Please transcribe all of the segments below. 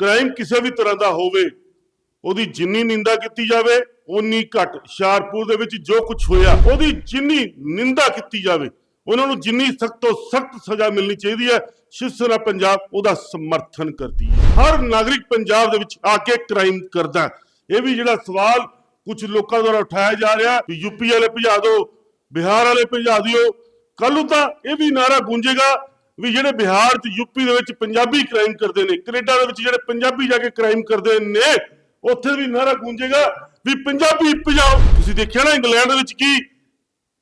Crime ਕਿਸੇ ਵੀ ਤਰ੍ਹਾਂ ਦਾ ਹੋਵੇ, ਉਹਦੀ ਜਿੰਨੀ ਨਿੰਦਾ ਕੀਤੀ ਜਾਵੇ ਉਨੀ ਘੱਟ ਹੁਸ਼ਿਆਰਪੁਰ ਦੇ ਵਿੱਚ ਜੋ ਕੁਝ ਹੋਇਆ, ਉਹਦੀ ਜਿੰਨੀ ਨਿੰਦਾ ਕੀਤੀ ਜਾਵੇ, ਉਹਨਾਂ ਨੂੰ ਜਿੰਨੀ ਸਖਤ ਤੋਂ ਸਖਤ ਸਜ਼ਾ ਮਿਲਣੀ ਚਾਹੀਦੀ ਹੈ, ਸ਼ਿਵ ਪੰਜਾਬ ਉਹਦਾ ਸਮਰਥਨ ਕਰਦੀ ਹੈ। ਹਰ ਨਾਗਰਿਕ ਪੰਜਾਬ ਦੇ ਵਿੱਚ ਆ ਕੇ ਕ੍ਰਾਈਮ ਕਰਦਾ ਇਹ ਵੀ ਜਿਹੜਾ ਸਵਾਲ ਕੁਝ ਲੋਕਾਂ ਦੁਆਰਾ ਉਠਾਇਆ ਜਾ ਰਿਹਾ, ਵੀ ਯੂਪੀ ਵਾਲੇ ਭਜਾ ਦਿਓ, ਬਿਹਾਰ ਵਾਲੇ ਭਜਾ ਦਿਓ ਕੱਲ ਨੂੰ ਤਾਂ ਇਹ ਵੀ ਨਾਰਾ ਗੂੰਜੇਗਾ ਵੀ ਜਿਹੜੇ ਬਿਹਾਰ ਤੇ ਯੂਪੀ ਦੇ ਵਿੱਚ ਪੰਜਾਬੀ ਕ੍ਰਾਈਮ ਕਰਦੇ ਨੇ, ਕੈਨੇਡਾ ਦੇ ਵਿੱਚ ਜਿਹੜੇ ਪੰਜਾਬੀ ਜਾ ਕੇ ਕ੍ਰਾਈਮ ਕਰਦੇ ਨੇ, ਉੱਥੇ ਵੀ ਨਾਰਾ ਗੂੰਜੇਗਾ ਵੀ ਪੰਜਾਬੀ ਭਜਾਓ ਤੁਸੀਂ ਦੇਖਿਆ ਨਾ ਇੰਗਲੈਂਡ ਦੇ ਵਿੱਚ ਕੀ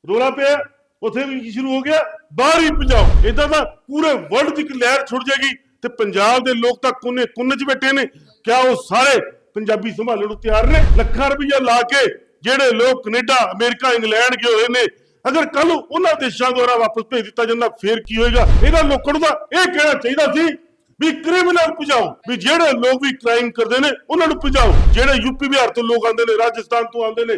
ਰੋਲਾ ਪਿਆ? ਉੱਥੇ ਵੀ ਕੀ ਸ਼ੁਰੂ ਹੋ ਗਿਆ ਬਾਹਰ ਹੀ ਭਜਾਓ ਇਦਾਂ ਦਾ ਪੂਰੇ ਵਰਲਡ ਦੀ ਇੱਕ ਲਹਿਰ ਛੁੱਟ ਜਾਏਗੀ ਤੇ ਪੰਜਾਬ ਦੇ ਲੋਕ ਤਾਂ ਕੋਨੇ ਕੁੰਨ 'ਚ ਬੈਠੇ ਨੇ। ਕਿਆ ਉਹ ਸਾਰੇ ਪੰਜਾਬੀ ਸੰਭਾਲਣ ਨੂੰ ਤਿਆਰ ਨੇ? ਲੱਖਾਂ ਰੁਪਈਆ ਲਾ ਕੇ ਜਿਹੜੇ ਲੋਕ ਕੈਨੇਡਾ, ਅਮਰੀਕਾ, ਇੰਗਲੈਂਡ ਗਏ ਹੋਏ ਨੇ ਅਗਰ ਕੱਲ ਉਹਨਾਂ ਦੇਸ਼ਾਂ ਦੁਆਰਾ ਵਾਪਸ ਭੇਜ ਦਿੱਤਾ ਜਾਂਦਾ, ਫੇਰ ਕੀ ਹੋਏਗਾ? ਇਹਨਾਂ ਲੋਕਾਂ ਨੂੰ ਇਹ ਕਹਿਣਾ ਚਾਹੀਦਾ ਸੀ ਵੀ ਕ੍ਰਿਮੀਨਲ ਭਜਾਓ, ਵੀ ਜਿਹੜੇ ਲੋਕ ਵੀ ਕ੍ਰਾਈਮ ਕਰਦੇ ਨੇ, ਉਹਨਾਂ ਨੂੰ ਭਜਾਓ। ਜਿਹੜੇ ਯੂਪੀ ਬਿਹਾਰ ਤੋਂ ਲੋਕ ਆਉਂਦੇ ਨੇ, ਰਾਜਸਥਾਨ ਤੋਂ ਆਉਂਦੇ ਨੇ,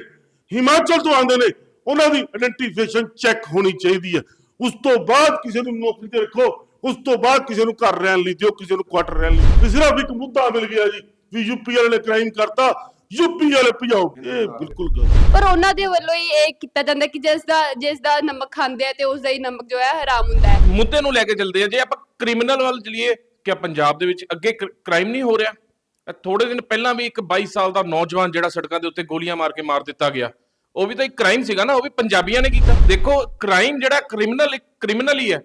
ਹਿਮਾਚਲ ਤੋਂ ਆਉਂਦੇ ਨੇ, ਉਹਨਾਂ ਦੀ ਆਇਡੈਂਟੀਫਿਕੇਸ਼ਨ ਚੈੱਕ ਹੋਣੀ ਚਾਹੀਦੀ ਹੈ। ਉਸ ਤੋਂ ਬਾਅਦ ਕਿਸੇ ਨੂੰ ਨੌਕਰੀ ਤੇ ਰੱਖੋ, ਉਸ ਤੋਂ ਬਾਅਦ ਕਿਸੇ ਨੂੰ ਘਰ ਰਹਿਣ ਲਈ ਦਿਓ, ਕਿਸੇ ਨੂੰ ਕੁਆਟਰ ਰਹਿਣ ਲਈ। ਤੇ ਸਿਰਫ ਇੱਕ ਮੁੱਦਾ ਮਿਲ ਗਿਆ ਜੀ, ਵੀ ਯੂਪੀ ਵਾਲੇ ਨੇ ਕ੍ਰਾਈਮ ਕਰਤਾ ਯੂਪੀ ਵਾਲੇ ਭਜਾਓ ਇਹ ਬਿਲਕੁਲ ਗਲਤ ਪਰ ਉਹਨਾਂ ਦੇ ਵੱਲੋਂ ਹੀ ਇਹ ਕੀਤਾ ਜਾਂਦਾ ਕਿ ਜਿਸ ਦਾ ਜਿਸ ਦਾ ਨਮਕ ਖਾਂਦੇ ਆ ਤੇ ਉਸ ਦਾ ਹੀ ਨਮਕ ਜੋ ਹੈ ਹਰਾਮ ਹੁੰਦਾ ਹੈ। ਮੁੱਦੇ ਨੂੰ ਲੈ ਕੇ ਚੱਲਦੇ ਆ। ਜੇ ਆਪਾਂ ਕ੍ਰਿਮੀਨਲ ਵੱਲ ਚਲੀਏ ਕਿ ਪੰਜਾਬ ਦੇ ਵਿੱਚ ਅੱਗੇ ਕ੍ਰਾਈਮ ਨਹੀਂ ਹੋ ਰਿਹਾ ਥੋੜੇ ਦਿਨ ਪਹਿਲਾਂ ਵੀ ਇੱਕ 22 ਸਾਲ ਦਾ ਨੌਜਵਾਨ ਜਿਹੜਾ ਸੜਕਾਂ ਦੇ ਉੱਤੇ ਗੋਲੀਆਂ ਮਾਰ ਕੇ ਮਾਰ ਦਿੱਤਾ ਗਿਆ ਉਹ ਵੀ ਤਾਂ ਇੱਕ ਕ੍ਰਾਈਮ ਸੀਗਾ ਨਾ ਉਹ ਵੀ ਪੰਜਾਬੀਆਂ ਨੇ ਕੀਤਾ। ਦੇਖੋ ਕ੍ਰਾਈਮ ਜਿਹੜਾ ਕ੍ਰਿਮੀਨਲ ਇੱਕ ਕ੍ਰਿਮੀਨਲ ਹੀ ਹੈ।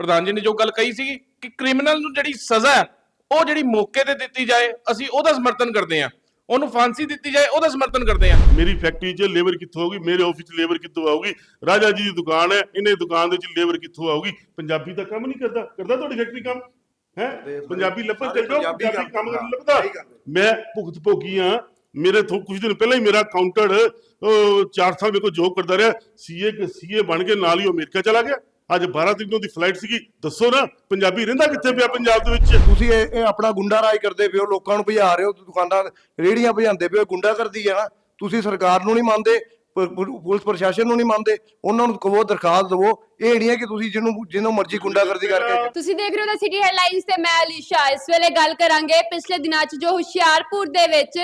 ਪ੍ਰਧਾਨ ਜੀ ਨੇ ਜੋ ਗੱਲ ਕਹੀ ਸੀ ਕਿ ਕ੍ਰਿਮੀਨਲ ਨੂੰ ਜਿਹੜੀ ਸਜ਼ਾ ਹੈ ਉਹ ਜਿਹੜੀ ਮੌਕੇ ਤੇ ਦਿੱਤੀ ਜਾਏ ਅਸੀਂ ਉਹਦਾ ਸਮਰਥਨ ਕਰਦੇ ਹਾਂ। ਉਹਨੂੰ ਫਾਂਸੀ ਦਿੱਤੀ ਜਾਏ ਉਹਦਾ ਸਮਰਥਨ ਕਰਦੇ ਹਾਂ ਮੇਰੀ ਫੈਕਟਰੀ 'ਚ ਲੇਬਰ ਕਿੱਥੋਂ ਆਊਗੀ ਮੇਰੇ ਆਫਿਸ 'ਚ ਲੇਬਰ ਕਿੱਥੋਂ ਆਊਗੀ? ਰਾਜਾ ਜੀ ਦੀ ਦੁਕਾਨ ਹੈ ਇਹਨੇ ਦੁਕਾਨ ਦੇ 'ਚ ਲੇਬਰ ਕਿੱਥੋਂ ਆਊਗੀ? ਪੰਜਾਬੀ ਤਾਂ ਕੰਮ ਨਹੀਂ ਕਰਦਾ। ਕਰਦਾ ਤੁਹਾਡੀ ਫੈਕਟਰੀ ਕੰਮ? ਹੈ? ਪੰਜਾਬੀ ਲੱਭਣ ਚੱਲ ਜਾਓ ਪੰਜਾਬੀ ਕੰਮ ਕਰਨ ਲੱਭਦਾ। ਮੈਂ ਭੁਗਤ ਭੋਗੀ ਆ। ਮੇਰੇ ਤੋਂ ਕੁਝ ਦਿਨ ਪਹਿਲਾਂ ਹੀ ਮੇਰਾ ਕਾਊਂਟਰ 4 ਸਾਲ ਮੇਰੇ ਕੋਲ ਜੋਬ ਕਰਦਾ ਰਿਹਾ। ਸੀਏ ਕੇ ਸੀਏ ਬਣ ਕੇ ਨਾਲ ਹੀ ਉਹ ਅਮਰੀਕਾ ਚਲਾ ਗਿਆ। ਅੱਜ 12 ਤਰੀਕ ਨੂੰ ਦੀ ਫਲਾਈਟ ਸੀਗੀ। ਦੱਸੋ ਨਾ ਪੰਜਾਬੀ ਰਹਿੰਦਾ ਕਿੱਥੇ ਪਿਆ ਪੰਜਾਬ ਦੇ ਵਿੱਚ? ਤੁਸੀਂ ਇਹ ਇਹ ਆਪਣਾ ਗੁੰਡਾ ਰਾਜ ਕਰਦੇ ਪਿਓ ਲੋਕਾਂ ਨੂੰ ਭਜਾ ਰਹੇ ਹੋ ਦੁਕਾਨਾਂ ਰੇੜੀਆਂ ਭਜਾਉਂਦੇ ਪਿਓ ਗੁੰਡਾ ਕਰਦੀ ਹੈ ਨਾ। ਤੁਸੀਂ ਸਰਕਾਰ ਨੂੰ ਨਹੀਂ ਮੰਨਦੇ ਪੁਲਿਸ ਪ੍ਰਸ਼ਾਸਨ ਨੂੰ ਨਹੀਂ ਮੰਨਦੇ ਉਹਨਾਂ ਨੂੰ ਕਹੋ ਦਰਖਾਸਤ ਦਿਵੋ ਇਹ ਨਹੀਂ ਹੈ ਕਿ ਤੁਸੀਂ ਜਿਹਨੂੰ ਜਿਹਨੂੰ ਮਰਜ਼ੀ ਗੁੰਡਾਗਰਦੀ ਕਰਕੇ ਤੁਸੀਂ ਦੇਖ ਰਹੇ ਹੋ ਦਾ ਸਿਟੀ ਹੈਡਲਾਈਨਸ ਤੇ ਮੈਂ ਅਲੀਸ਼ਾ ਇਸ ਵੇਲੇ ਗੱਲ ਕਰਾਂਗੇ ਪਿਛਲੇ ਦਿਨਾਂ 'ਚ ਜੋ ਹੁਸ਼ਿਆਰਪੁਰ ਦੇ ਵਿੱਚ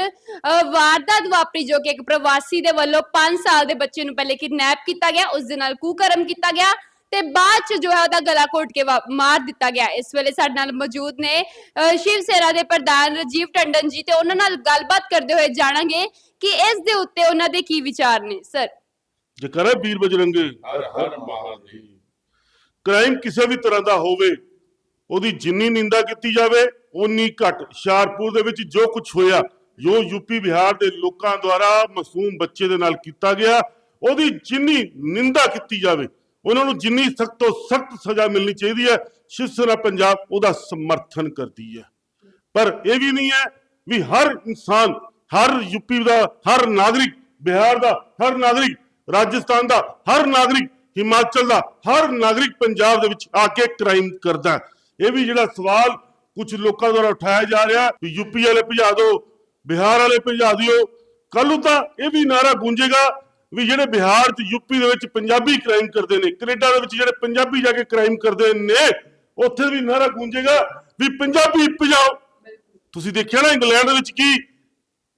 ਵਾਰਦਾਤ ਵਾਪਰੀ ਜੋ ਕਿ ਇੱਕ ਪ੍ਰਵਾਸੀ ਦੇ ਵੱਲੋਂ 5 ਸਾਲ ਦੇ ਬੱਚੇ ਨੂੰ ਪਹਿਲੇ ਕਿਡਨੈਪ ਕੀਤਾ ਗਿਆ ਉਸ ਦੇ ਨਾਲ ਕੁਕਰਮ ਕੀਤਾ ਗਿਆ। ਤੇ ਬਾਅਦ ਚ ਜੋ ਹੈ ਉਹਦਾ ਗਲਾ ਘੋਟ ਕੇ ਮਾਰ ਦਿੱਤਾ ਗਿਆ। ਇਸ ਵੇਲੇ ਸਾਡੇ ਨਾਲ ਮੌਜੂਦ ਨੇ ਸ਼ਿਵ ਸੇਨਾ ਦੇ ਪ੍ਰਧਾਨ ਰਜੀਵ ਟੰਡਨ ਜੀ ਤੇ ਉਹਨਾਂ ਨਾਲ ਗੱਲਬਾਤ ਕਰਦੇ ਹੋਏ ਜਾਣਾਂਗੇ ਕਿ ਇਸ ਦੇ ਉੱਤੇ ਉਹਨਾਂ ਦੇ ਕੀ ਵਿਚਾਰ ਨੇ ਸਰ। ਜੇ ਕਰੇ ਵੀਰ ਬਜਰੰਗੇ ਹਰ ਹਰ ਮਹਾਦੇਵ। ਕ੍ਰਾਈਮ ਕਿਸੇ ਵੀ ਤਰ੍ਹਾਂ ਦਾ ਹੋਵੇ ਉਹਦੀ ਜਿੰਨੀ ਨਿੰਦਾ ਕੀਤੀ ਜਾਵੇ ਉਨੀ ਘੱਟ। ਹੁਸ਼ਿਆਰਪੁਰ ਦੇ ਵਿੱਚ ਜੋ ਕੁਝ ਹੋਇਆ ਜੋ ਯੂਪੀ ਬਿਹਾਰ ਦੇ ਲੋਕਾਂ ਦੁਆਰਾ ਮਾਸੂਮ ਬੱਚੇ ਦੇ ਨਾਲ ਕੀਤਾ ਗਿਆ ਉਹਦੀ ਜਿੰਨੀ ਨਿੰਦਾ ਕੀਤੀ ਜਾਵੇ ਉਹਨਾਂ ਨੂੰ ਜਿੰਨੀ ਸਖਤ ਤੋਂ ਸਖਤ ਸਜ਼ਾ ਮਿਲਣੀ ਚਾਹੀਦੀ ਹੈ, ਸ਼ਿਵ ਪੰਜਾਬ ਉਹਦਾ ਸਮਰਥਨ ਕਰਦੀ ਹੈ। ਪਰ ਇਹ ਵੀ ਨਹੀਂ ਹੈ ਵੀ ਹਰ ਇਨਸਾਨ, ਹਰ ਯੂਪੀ ਦਾ, ਹਰ ਨਾਗਰਿਕ, ਬਿਹਾਰ ਦਾ, ਹਰ ਨਾਗਰਿਕ, ਰਾਜਸਥਾਨ ਦਾ, ਹਰ ਨਾਗਰਿਕ, ਹਿਮਾਚਲ ਦਾ, ਹਰ ਨਾਗਰਿਕ ਪੰਜਾਬ ਦੇ ਵਿੱਚ ਆ ਕੇ ਕ੍ਰਾਈਮ ਕਰਦਾ ਇਹ ਵੀ ਜਿਹੜਾ ਸਵਾਲ ਕੁਝ ਲੋਕਾਂ ਦੁਆਰਾ ਉਠਾਇਆ ਜਾ ਰਿਹਾ ਵੀ ਯੂਪੀ ਵਾਲੇ ਭਜਾ ਦਿਓ, ਬਿਹਾਰ ਵਾਲੇ ਭਜਾ ਦਿਓ ਕੱਲ ਨੂੰ ਤਾਂ ਇਹ ਵੀ ਨਾਰਾ ਗੂੰਜੇਗਾ ਵੀ ਜਿਹੜੇ ਬਿਹਾਰ ਚ ਯੂਪੀ ਦੇ ਵਿੱਚ ਪੰਜਾਬੀ ਕ੍ਰਾਈਮ ਕਰਦੇ ਨੇ, ਕੈਨੇਡਾ ਦੇ ਵਿੱਚ ਜਿਹੜੇ ਪੰਜਾਬੀ ਜਾ ਕੇ ਕ੍ਰਾਈਮ ਕਰਦੇ ਨੇ, ਉੱਥੇ ਵੀ ਨਾਰਾ ਗੂੰਜੇਗਾ ਵੀ ਪੰਜਾਬੀ ਪਜਾਓ ਤੁਸੀਂ ਦੇਖਿਆ ਨਾ ਇੰਗਲੈਂਡ ਦੇ ਵਿੱਚ ਕੀ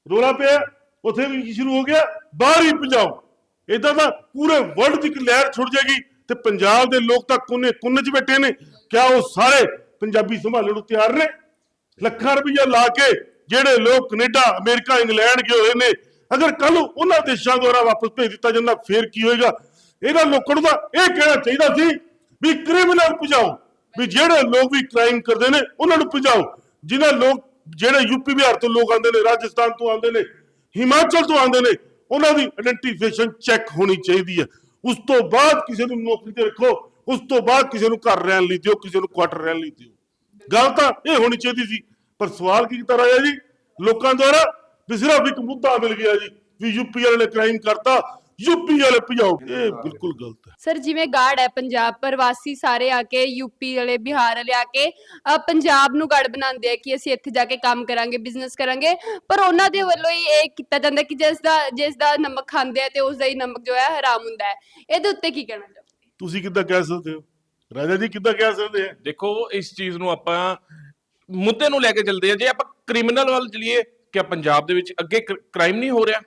ਰੋਲਾ ਪਿਆ? ਉੱਥੇ ਵੀ ਕੀ ਸ਼ੁਰੂ ਹੋ ਗਿਆ? ਬਾਹਰ ਹੀ ਪਜਾਓ ਇਦਾਂ ਦਾ ਪੂਰੇ ਵਰਲਡ ਦੀ ਇੱਕ ਲਹਿਰ ਛੁੱਟ ਜਾਏਗੀ ਤੇ ਪੰਜਾਬ ਦੇ ਲੋਕ ਤਾਂ ਕੋਨੇ ਕੋਨੇ 'ਚ ਬੈਠੇ ਨੇ। ਕਿਆ ਉਹ ਸਾਰੇ ਪੰਜਾਬੀ ਸੰਭਾਲਣ ਨੂੰ ਤਿਆਰ ਨੇ? ਲੱਖਾਂ ਰੁਪਈਆ ਲਾ ਕੇ ਜਿਹੜੇ ਲੋਕ ਕੈਨੇਡਾ, ਅਮਰੀਕਾ, ਇੰਗਲੈਂਡ ਗਏ ਹੋਏ ਨੇ ਅਗਰ ਕੱਲ ਉਹਨਾਂ ਦੇਸ਼ਾਂ ਦੁਆਰਾ ਵਾਪਸ ਭੇਜ ਦਿੱਤਾ ਜਾਂਦਾ, ਫੇਰ ਕੀ ਹੋਏਗਾ? ਇਹਨਾਂ ਲੋਕਾਂ ਨੂੰ ਤਾਂ ਇਹ ਕਹਿਣਾ ਚਾਹੀਦਾ ਸੀ ਵੀ ਕ੍ਰਿਮੀਨਲ ਭਜਾਓ, ਵੀ ਜਿਹੜੇ ਲੋਕ ਵੀ ਕ੍ਰਾਈਮ ਕਰਦੇ ਨੇ, ਉਹਨਾਂ ਨੂੰ ਭਜਾਓ। ਜਿਨ੍ਹਾਂ ਲੋਕ, ਜਿਹੜੇ ਯੂਪੀ ਬਿਹਾਰ ਤੋਂ ਲੋਕ ਆਉਂਦੇ ਨੇ, ਰਾਜਸਥਾਨ ਤੋਂ ਆਉਂਦੇ ਨੇ, ਹਿਮਾਚਲ ਤੋਂ ਆਉਂਦੇ ਨੇ, ਉਹਨਾਂ ਦੀ ਆਇਡੈਂਟੀਫਿਕੇਸ਼ਨ ਚੈੱਕ ਹੋਣੀ ਚਾਹੀਦੀ ਹੈ। ਉਸ ਤੋਂ ਬਾਅਦ ਕਿਸੇ ਨੂੰ ਨੌਕਰੀ ਤੇ ਰੱਖੋ, ਉਸ ਤੋਂ ਬਾਅਦ ਕਿਸੇ ਨੂੰ ਘਰ ਰਹਿਣ ਲਈ ਦਿਓ, ਕਿਸੇ ਨੂੰ ਕੁਆਟਰ ਰਹਿਣ ਲਈ ਦਿਓ। ਗੱਲ ਤਾਂ ਇਹ ਹੋਣੀ ਚਾਹੀਦੀ ਸੀ। ਪਰ ਸਵਾਲ ਕੀ ਕੀਤਾ ਰਾਜਾ ਜੀ? ਲੋਕਾਂ ਦੁਆਰਾ ਵੀ ਸਿਰਫ ਇੱਕ ਮੁੱਦਾ ਮਿਲ ਗਿਆ ਜੀ ਵੀ ਯੂਪੀ ਵਾਲੇ ਨੇ ਕ੍ਰਾਈਮ ਕਰਤਾ ਯੂਪੀ ਵਾਲੇ ਭਜਾਓ। ਇਹ ਬਿਲਕੁਲ ਗਲਤ ਹੈ। ਸਰ ਜਿਵੇਂ ਗਾਰਡ ਹੈ ਪੰਜਾਬ ਪ੍ਰਵਾਸੀ ਸਾਰੇ ਆ ਕੇ ਯੂਪੀ ਵਾਲੇ ਬਿਹਾਰ ਵਾਲੇ ਆ ਕੇ ਅ, ਪੰਜਾਬ ਨੂੰ ਗੜ ਬਣਾਉਂਦੇ ਆ ਕਿ ਅਸੀਂ ਇੱਥੇ ਜਾ ਕੇ ਕੰਮ ਕਰਾਂਗੇ ਬਿਜ਼ਨਸ ਕਰਾਂਗੇ। ਪਰ ਉਹਨਾਂ ਦੇ ਵੱਲੋਂ ਹੀ ਇਹ ਕੀਤਾ ਜਾਂਦਾ ਕਿ ਜਿਸ ਦਾ ਜਿਸ ਦਾ ਨਮਕ ਖਾਂਦੇ ਆ ਤੇ ਉਸ ਦਾ ਹੀ ਨਮਕ ਜੋ ਹੈ ਹਰਾਮ ਹੁੰਦਾ ਹੈ। ਇਹਦੇ ਉੱਤੇ ਕੀ ਕਹਿਣਾ ਚਾਹੋਗੇ? ਤੁਸੀਂ ਕਿੱਦਾਂ ਕਹਿ ਸਕਦੇ ਹੋ? ਰਾਜਾ ਜੀ ਕਿੱਦਾਂ ਕਹਿ ਸਕਦੇ ਆ? ਦੇਖੋ ਇਸ ਚੀਜ਼ ਨੂੰ ਆਪਾਂ ਮੁੱਦੇ ਨੂੰ ਲੈ ਕੇ ਚੱਲਦੇ ਆ। ਜੇ ਆਪਾਂ ਕ੍ਰਿਮੀਨਲ ਵੱਲ ਚਲੀਏ ਕਿ ਪੰਜਾਬ ਦੇ ਵਿੱਚ ਅੱਗੇ ਕ੍ਰਾਈਮ ਨਹੀਂ ਹੋ ਰਿਹਾ।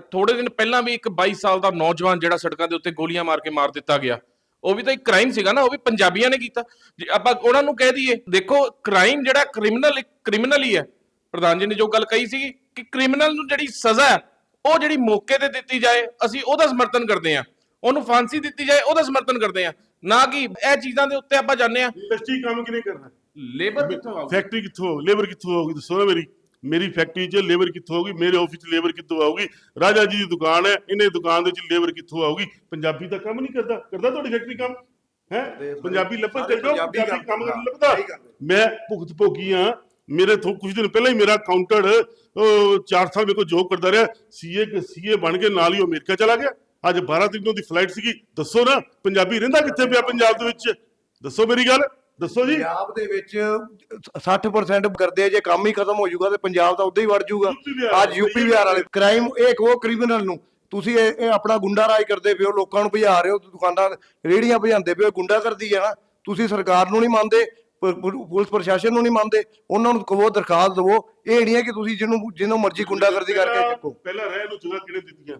ਥੋੜੇ ਦਿਨ ਪਹਿਲਾਂ ਵੀ ਇੱਕ 22 ਸਾਲ ਦਾ ਨੌਜਵਾਨ ਜਿਹੜਾ ਸੜਕਾਂ ਦੇ ਉੱਤੇ ਗੋਲੀਆਂ ਮਾਰ ਕੇ ਮਾਰ ਦਿੱਤਾ ਗਿਆ। ਉਹ ਵੀ ਤਾਂ ਇੱਕ ਕ੍ਰਾਈਮ ਸੀਗਾ ਨਾ ਉਹ ਵੀ ਪੰਜਾਬੀਆਂ ਨੇ ਕੀਤਾ। ਆਪਾਂ ਉਹਨਾਂ ਨੂੰ ਕਹਿ ਦਈਏ ਦੇਖੋ ਕ੍ਰਾਈਮ ਜਿਹੜਾ ਕ੍ਰਿਮੀਨਲ ਕ੍ਰਿਮੀਨਲ ਹੀ ਹੈ। ਪ੍ਰਧਾਨ ਜੀ ਨੇ ਜੋ ਗੱਲ ਕਹੀ ਸੀਗੀ ਕਿ ਕ੍ਰਿਮੀਨਲ ਨੂੰ ਜਿਹੜੀ ਸਜ਼ਾ ਹੈ ਉਹ ਜਿਹੜੀ ਮੌਕੇ ਤੇ ਦਿੱਤੀ ਜਾਏ ਅਸੀਂ ਉਹਦਾ ਸਮਰਥਨ ਕਰਦੇ ਹਾਂ। ਉਹਨੂੰ ਫਾਂਸੀ ਦਿੱਤੀ ਜਾਏ ਉਹਦਾ ਸਮਰਥਨ ਕਰਦੇ ਹਾਂ। ਨਾ ਕਿ ਇਹ ਚੀਜ਼ਾਂ ਦੇ ਉੱਤੇ ਆਪਾਂ ਜਾਂਦੇ ਹਾਂ। ਇੰਡਸਟਰੀ ਕੰਮ ਕਿਨੇ ਕਰਨਾ? ਲੇਬਰ ਕਿੱਥੋਂ ਆਊਗੀ? ਫੈਕਟਰੀ ਕਿੱਥੋਂ ਲੇਬਰ ਕਿੱਥੋਂ ਆਊਗੀ? ਦੱਸੋ ਨਾ ਮੇਰੀ। ਮੇਰੀ ਫੈਕਟਰੀ 'ਚ ਲੇਬਰ ਕਿੱਥੋਂ ਆਊਗੀ? ਮੇਰੇ ਆਫਿਸ 'ਚ ਲੇਬਰ ਕਿੱਥੋਂ ਆਊਗੀ? ਰਾਜਾ ਜੀ ਦੀ ਦੁਕਾਨ ਹੈ ਇਹਨੇ ਦੁਕਾਨ ਦੇ ਵਿੱਚ ਲੇਬਰ ਕਿੱਥੋਂ ਆਊਗੀ? ਪੰਜਾਬੀ ਤਾਂ ਕੰਮ ਨਹੀਂ ਕਰਦਾ। ਕਰਦਾ ਤੁਹਾਡੀ ਫੈਕਟਰੀ ਕੰਮ? ਹੈ? ਪੰਜਾਬੀ ਲੱਭਣ ਚੱਲ ਜਾਓ ਪੰਜਾਬੀ ਕੰਮ ਕਰਨ ਲੱਭਦਾ। ਮੈਂ ਭੁਗਤ ਭੋਗੀ ਆ ਮੇਰੇ ਤੋਂ ਕੁਝ ਦਿਨ ਪਹਿਲਾਂ ਹੀ ਮੇਰਾ ਕਾਊਂਟਰ 4 ਸਾਲ ਮੇਰੇ ਕੋਲ ਜੋਬ ਕਰਦਾ ਰਿਹਾ। ਸੀਏ ਸੀਏ ਬਣ ਕੇ ਨਾਲ ਹੀ ਅਮਰੀਕਾ ਚਲਾ ਗਿਆ। ਅੱਜ 12 ਤਰੀਕ ਨੂੰ ਦੀ ਫਲਾਈਟ ਸੀਗੀ। ਦੱਸੋ ਨਾ ਪੰਜਾਬੀ ਰਹਿੰਦਾ ਕਿੱਥੇ ਪਿਆ ਪੰਜਾਬ ਦੇ ਵਿੱਚ? ਦੱਸੋ ਮੇਰੀ ਗੱਲ। ਦੱਸੋ ਜੀ। ਪੰਜਾਬ ਦੇ ਵਿੱਚ 60% ਕਰਦੇ ਆ ਜੇ ਕੰਮ ਹੀ ਖਤਮ ਹੋ ਜਾਊਗਾ ਤੇ ਪੰਜਾਬ ਤਾਂ ਉਦਾਂ ਹੀ ਵੜ ਜਾਊਗਾ। ਅੱਜ ਯੂਪੀ ਬਿਹਾਰ ਵਾਲੇ ਕ੍ਰਾਈਮ ਇਹ ਕੋ ਕ੍ਰਿਮੀਨਲ ਨੂੰ। ਤੁਸੀਂ ਇਹ ਆਪਣਾ ਗੁੰਡਾ ਰਾਜ ਕਰਦੇ ਪਿਓ ਲੋਕਾਂ ਨੂੰ ਭਜਾ ਰਹੇ ਹੋ ਦੁਕਾਨਾਂ ਰੇੜੀਆਂ ਭਜਾਉਂਦੇ ਪਿਓ ਗੁੰਡਾ ਕਰਦੀ ਹੈ ਨਾ। ਤੁਸੀਂ ਸਰਕਾਰ ਨੂੰ ਨਹੀਂ ਮੰਨਦੇ ਪੁਲਿਸ ਪ੍ਰਸ਼ਾਸਨ ਨੂੰ ਨਹੀਂ ਮੰਨਦੇ ਉਹਨਾਂ ਨੂੰ ਕਹੋ ਦਰਖਾਸਤ ਦਿਵੋ। ਇਹ ਨਹੀਂ ਹੈ ਕਿ ਤੁਸੀਂ ਜਿਹਨੂੰ ਜਿਹਨੂੰ ਮਰਜ਼ੀ ਗੁੰਡਾਗਰਦੀ ਕਰਕੇ ਚੱਕੋ। ਪਹਿਲਾਂ ਰਹਿ ਨੂੰ ਜਗ੍ਹਾ ਕਿਹਨੇ ਦਿੱਤੀਆਂ?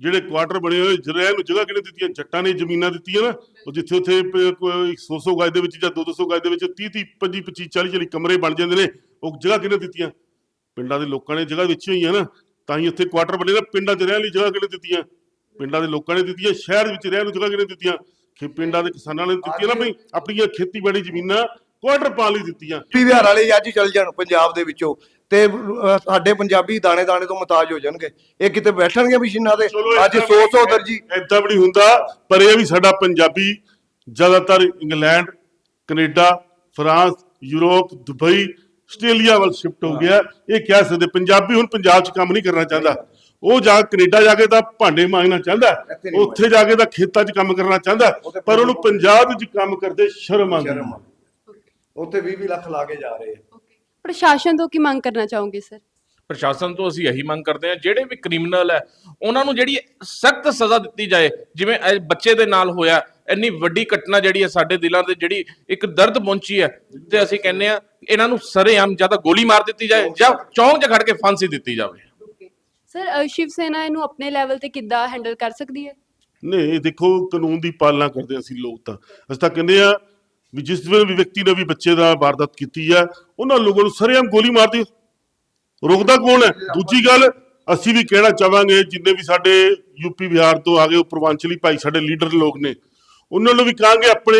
ਜਿਹੜੇ ਕੁਆਟਰ ਬਣੇ ਹੋਏ ਜ- ਰਹਿ ਨੂੰ ਜਗ੍ਹਾ ਕਿਹਨੇ ਦਿੱਤੀਆਂ ਜੱਟਾਂ ਨੇ ਜ਼ਮੀਨਾਂ ਦਿੱਤੀਆਂ ਨਾ। ਉਹ ਜਿੱਥੇ ਉੱਥੇ ਪ- ਕੋਈ 100 ਗਜ ਦੇ ਵਿੱਚ ਜਾਂ 200 ਗਜ ਦੇ ਵਿੱਚ 30 30 25 25 40 40 ਕਮਰੇ ਬਣ ਜਾਂਦੇ ਨੇ। ਉਹ ਜਗ੍ਹਾ ਕਿਹਨੇ ਦਿੱਤੀਆਂ? ਪਿੰਡਾਂ ਦੇ ਲੋਕਾਂ ਨੇ ਜਗ੍ਹਾ ਵਿੱਚ ਹੋਈਆਂ ਨਾ। ਤਾਂ ਹੀ ਉੱਥੇ ਕੁਆਟਰ ਬਣੇ ਨਾ। ਪਿੰਡਾਂ 'ਚ ਰਹਿਣ ਲਈ ਜਗ੍ਹਾ ਕਿਹਨੇ ਦਿੱਤੀਆਂ? ਪਿੰਡਾਂ ਦੇ ਲੋਕਾਂ ਨੇ ਦਿੱਤੀਆਂ। ਸ਼ਹਿਰ ਵਿੱਚ ਰਹਿਣ ਨੂੰ ਜਗ੍ਹਾ ਕਿਹਨੇ ਦਿੱਤੀਆਂ? ਕਿ ਪਿੰਡਾਂ ਦੇ ਕਿਸਾਨਾਂ ਨੇ ਦਿੱਤੀਆਂ ਨਾ ਵੀ ਆਪਣੀਆਂ ਖੇਤੀਬਾੜੀ ਜ਼ਮੀਨਾਂ। ਕੁਆਟਰ ਪਾਣ ਲਈ ਦਿੱਤੀਆਂ। ਯੂਪੀ ਬਿਹਾਰ ਵਾਲੇ ਅੱਜ ਚੱਲ ਜਾਣ ਪੰਜਾਬ ਦੇ ਵਿੱਚੋਂ। ਤੇ ਅਹ, ਸਾਡੇ ਪੰਜਾਬੀ ਦਾਣੇ ਦਾਣੇ ਤੋਂ ਮਤਾਜ ਹੋ ਜਾਣਗੇ। ਇਹ ਕਿਤੇ ਬੈਠਣਗੇ ਮਸ਼ੀਨਾਂ ਤੇ ਅੱਜ 100 100 ਦਰਜੀ। ਐਦਾਂ ਵੀ ਨਹੀਂ ਹੁੰਦਾ ਪਰ ਇਹ ਵੀ ਸਾਡਾ ਪੰਜਾਬੀ ਜ਼ਿਆਦਾਤਰ England Canada France Europe Dubai Australia ਵੱਲ ਸ਼ਿਫਟ ਹੋ ਗਿਆ। ਇਹ ਕਹਿ ਸਕਦੇ ਪੰਜਾਬੀ ਹੁਣ ਪੰਜਾਬ 'ਚ ਕੰਮ ਨਹੀਂ ਕਰਨਾ ਚਾਹੁੰਦਾ। ਉਹ ਜਾ ਕੈਨੇਡਾ ਜਾ ਕੇ ਤਾਂ ਭਾਂਡੇ ਮਾਂਜਣਾ ਚਾਹੁੰਦਾ। ਉੱਥੇ ਜਾ ਕੇ ਤਾਂ ਖੇਤਾਂ 'ਚ ਕੰਮ ਕਰਨਾ ਚਾਹੁੰਦਾ। ਪਰ ਉਹਨੂੰ ਪੰਜਾਬ 'ਚ ਕੰਮ ਕਰਦੇ ਸ਼ਰਮ ਆਉਂਦੀ। ਉੱਥੇ 20 20 ਲੱਖ ਲਾ ਕੇ ਜਾ ਰਹੇ ਆ। ਪ੍ਰਸ਼ਾਸਨ ਤੋਂ ਕੀ ਮੰਗ ਕਰਨਾ ਚਾਹੋਗੇ ਸਰ? ਪ੍ਰਸ਼ਾਸਨ ਤੋਂ ਅਸੀਂ ਇਹੀ ਮੰਗ ਕਰਦੇ ਹਾਂ ਜਿਹੜੇ ਵੀ ਕ੍ਰਿਮੀਨਲ ਹੈ ਉਹਨਾਂ ਨੂੰ ਜਿਹੜੀ ਸਖਤ ਸਜ਼ਾ ਦਿੱਤੀ ਜਾਏ ਜਿਵੇਂ ਇਹ ਬੱਚੇ ਦੇ ਨਾਲ ਹੋਇਆ ਇੰਨੀ ਵੱਡੀ ਘਟਨਾ ਜਿਹੜੀ ਹੈ ਸਾਡੇ ਦਿਲਾਂ ਤੇ ਜਿਹੜੀ ਇੱਕ ਦਰਦ ਪਹੁੰਚੀ ਹੈ ਤੇ ਅਸੀਂ ਕਹਿੰਦੇ ਆ ਇਹਨਾਂ ਨੂੰ ਸਰੇਆਮ ਜਾਂ ਤਾਂ ਗੋਲੀ ਮਾਰ ਦਿੱਤੀ ਜਾਏ ਜਾਂ ਚੌਂਕ 'ਚ ਖੜ ਕੇ ਫਾਂਸੀ ਦਿੱਤੀ ਜਾਵੇ। ਸਰ ਸ਼ਿਵ ਸੈਨਾ ਇਹਨੂੰ ਆਪਣੇ ਲੈਵਲ ਤੇ ਕਿੱਦਾਂ ਹੈਂਡਲ ਕਰ ਸਕਦੀ ਹੈ? ਨਹੀਂ ਦੇਖੋ ਕਾਨੂੰਨ ਦੀ ਪਾਲਣਾ ਕਰਦੇ ਅਸੀਂ ਲੋਕ ਤਾਂ। ਅਸੀਂ ਤਾਂ ਕਹਿੰਦੇ ਆ ਵੀ ਜਿਸ ਵੇਲੇ ਵੀ ਵਿਅਕਤੀ ਨੇ ਵੀ ਬੱਚੇ ਦਾ ਵਾਰਦਾਤ ਕੀਤੀ ਆ ਉਹਨਾਂ ਲੋਕਾਂ ਨੂੰ ਸਰੇਆਮ ਗੋਲੀ ਮਾਰ ਦਿਓ ਰੁਕਦਾ ਕੌਣ ਹੈ? ਦੂਜੀ ਗੱਲ ਅਸੀਂ ਵੀ ਕਹਿਣਾ ਚਾਹਾਂਗੇ ਜਿੰਨੇ ਵੀ ਸਾਡੇ ਯੂਪੀ ਬਿਹਾਰ ਤੋਂ ਆ ਗਏ ਪੂਰਵਾਂਚਲੀ ਭਾਈ ਸਾਡੇ ਲੀਡਰ ਲੋਕ ਨੇ ਉਹਨਾਂ ਨੂੰ ਵੀ ਕਹਾਂਗੇ ਆਪਣੇ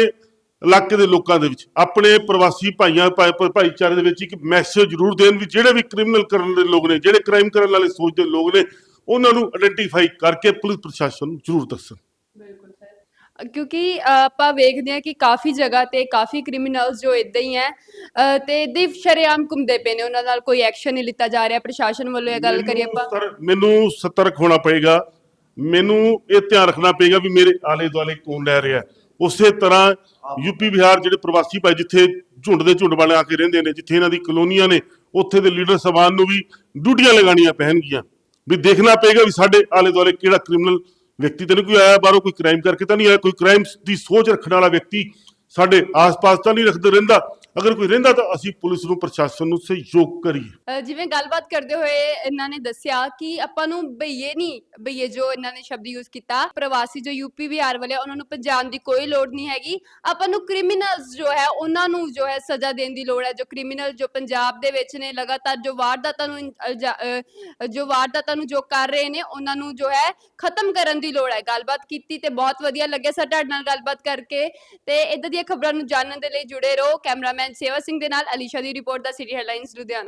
ਇਲਾਕੇ ਦੇ ਲੋਕਾਂ ਦੇ ਵਿੱਚ ਆਪਣੇ ਪ੍ਰਵਾਸੀ ਭਾਈਆਂ ਭਾਈ- ਭਾਈ- ਭਾਈਚਾਰੇ ਦੇ ਵਿੱਚ ਇੱਕ ਮੈਸੇਜ ਜ਼ਰੂਰ ਦੇਣ ਵੀ ਜਿਹੜੇ ਵੀ ਕ੍ਰਿਮੀਨਲ ਕਰਨ ਦੇ ਲੋਕ ਨੇ ਜਿਹੜੇ ਕ੍ਰਾਈਮ ਕਰਨ ਵਾਲੇ ਸੋਚਦੇ ਲੋਕ ਨੇ ਉਹਨਾਂ ਨੂੰ ਆਇਡੈਂਟੀਫਾਈ ਕਰਕੇ ਪੁਲਿਸ ਪ੍ਰਸ਼ਾਸਨ ਨੂੰ ਜ਼ਰੂਰ ਦੱਸਣ। ਕਿਉਂਕਿ ਅ, ਆਪਾਂ ਵੇਖਦੇ ਹਾਂ ਕਿ ਕਾਫੀ ਜਗ੍ਹਾ ਤੇ ਕਾਫੀ ਕ੍ਰਿਮੀਨਲਸ ਜੋ ਇਦਾਂ ਹੀ ਹੈ ਅ, ਤੇ ਇਦਾਂ ਹੀ ਸ਼ਰੇਆਮ ਘੁੰਮਦੇ ਪਏ ਨੇ ਉਹਨਾਂ ਨਾਲ ਕੋਈ ਐਕਸ਼ਨ ਨਹੀਂ ਲਿੱਤਾ ਜਾ ਰਿਹਾ ਪ੍ਰਸ਼ਾਸਨ ਵੱਲੋਂ ਇਹ ਗੱਲ ਕਰੀਏ ਆਪਾਂ। ਸਰ ਮੈਨੂੰ ਸਤਰਕ ਹੋਣਾ ਪਏਗਾ ਮੈਨੂੰ ਇਹ ਧਿਆਨ ਰੱਖਣਾ ਪਏਗਾ ਵੀ ਮੇਰੇ ਆਲੇ ਦੁਆਲੇ ਕੌਣ ਲੈ ਰਿਹਾ ਉਸੇ ਤਰ੍ਹਾਂ ਯੂਪੀ ਬਿਹਾਰ ਜਿਹੜੇ ਪ੍ਰਵਾਸੀ ਭਾਈ ਜਿੱਥੇ ਝੁੰਡ ਦੇ ਝੁੰਡ ਵਾਲੇ ਆ ਕੇ ਰਹਿੰਦੇ ਨੇ ਜਿੱਥੇ ਇਹਨਾਂ ਦੀ ਕਲੋਨੀਆਂ ਨੇ ਉੱਥੇ ਦੇ ਲੀਡਰ ਸਭਾਨ ਨੂੰ ਵੀ ਡਿਊਟੀਆਂ ਲਗਾਉਣੀਆਂ ਪੈਣਗੀਆਂ। ਵੀ ਦੇਖਣਾ ਪਏਗਾ ਵੀ ਸਾਡੇ ਆਲੇ ਦੁਆਲੇ ਕਿਹੜਾ ਕ੍ਰਿਮੀਨਲ ਵਿਅਕਤੀ ਤਾਂ ਨਹੀਂ ਕੋਈ ਆਇਆ, ਬਾਹਰੋਂ ਕੋਈ ਕ੍ਰਾਈਮ ਕਰਕੇ ਤਾਂ ਨਹੀਂ ਆਇਆ, ਕੋਈ ਕ੍ਰਾਈਮ ਦੀ ਸੋਚ ਰੱਖਣ ਵਾਲਾ ਵਿਅਕਤੀ ਸਾਡੇ ਆਸ-ਪਾਸ ਤਾਂ ਨਹੀਂ ਰੱਖਦਾ ਰਹਿੰਦਾ। ਅਗਰ ਕੋਈ ਰਹਿੰਦਾ ਤਾਂ ਅਸੀਂ ਪੁਲਿਸ ਨੂੰ, ਪ੍ਰਸ਼ਾਸਨ ਨੂੰ ਸਹਿਯੋਗ ਕਰੀਏ। ਜਿਵੇਂ ਗੱਲਬਾਤ ਕਰਦੇ ਹੋਏ ਇਹਨਾਂ ਨੇ ਦੱਸਿਆ ਕਿ ਆਪਾਂ ਨੂੰ ਬਈਏ ਨਹੀਂ ਬਈਏ ਜੋ ਇਹਨਾਂ ਨੇ ਸ਼ਬਦ ਯੂਜ਼ ਕੀਤਾ, ਪ੍ਰਵਾਸੀ ਜੋ ਯੂਪੀ ਬਿਹਾਰ ਵਾਲੇ ਉਹਨਾਂ ਨੂੰ ਭਜਾਉਣ ਦੀ ਕੋਈ ਲੋੜ ਨਹੀਂ ਹੈਗੀ। ਆਪਾਂ ਨੂੰ ਕ੍ਰਿਮੀਨਲਸ ਜੋ ਹੈ, ਉਹਨਾਂ ਨੂੰ ਜੋ ਹੈ ਸਜ਼ਾ ਦੇਣ ਦੀ ਲੋੜ ਹੈ। ਜੋ ਕ੍ਰਿਮੀਨਲ ਜੋ ਪੰਜਾਬ ਦੇ ਵਿੱਚ ਨੇ, ਲਗਾਤਾਰ ਜੋ ਵਾਰਦਾਤਾਂ ਨੂੰ ਜੋ ਵਾਰਦਾਤਾਂ ਨੂੰ ਜੋ ਕਰ ਰਹੇ ਨੇ, ਉਹਨਾਂ ਨੂੰ ਜੋ ਹੈ ਖਤਮ ਕਰਨ ਦੀ ਲੋੜ ਹੈ। ਗੱਲਬਾਤ ਕੀਤੀ ਤੇ ਬਹੁਤ ਵਧੀਆ ਲੱਗਿਆ ਸਰ, ਤੁਹਾਡੇ ਨਾਲ ਗੱਲਬਾਤ ਕਰਕੇ। ਤੇ ਇਦਾਂ ਦੀਆਂ ਖਬਰਾਂ ਨੂੰ ਜਾਣਨ ਦੇ ਲਈ ਜੁੜੇ ਰਹੋ। ਕੈਮਰਾਮੈਨ ਸੇਵਾ ਸਿੰਘ ਦੇ ਨਾਲ ਅਲੀਸ਼ਾ ਦੀ ਰਿਪੋਰਟ ਦਾ ਸਿਟੀ ਹੈਡਲਾਈਨਸ ਲੁਧਿਆਣਾ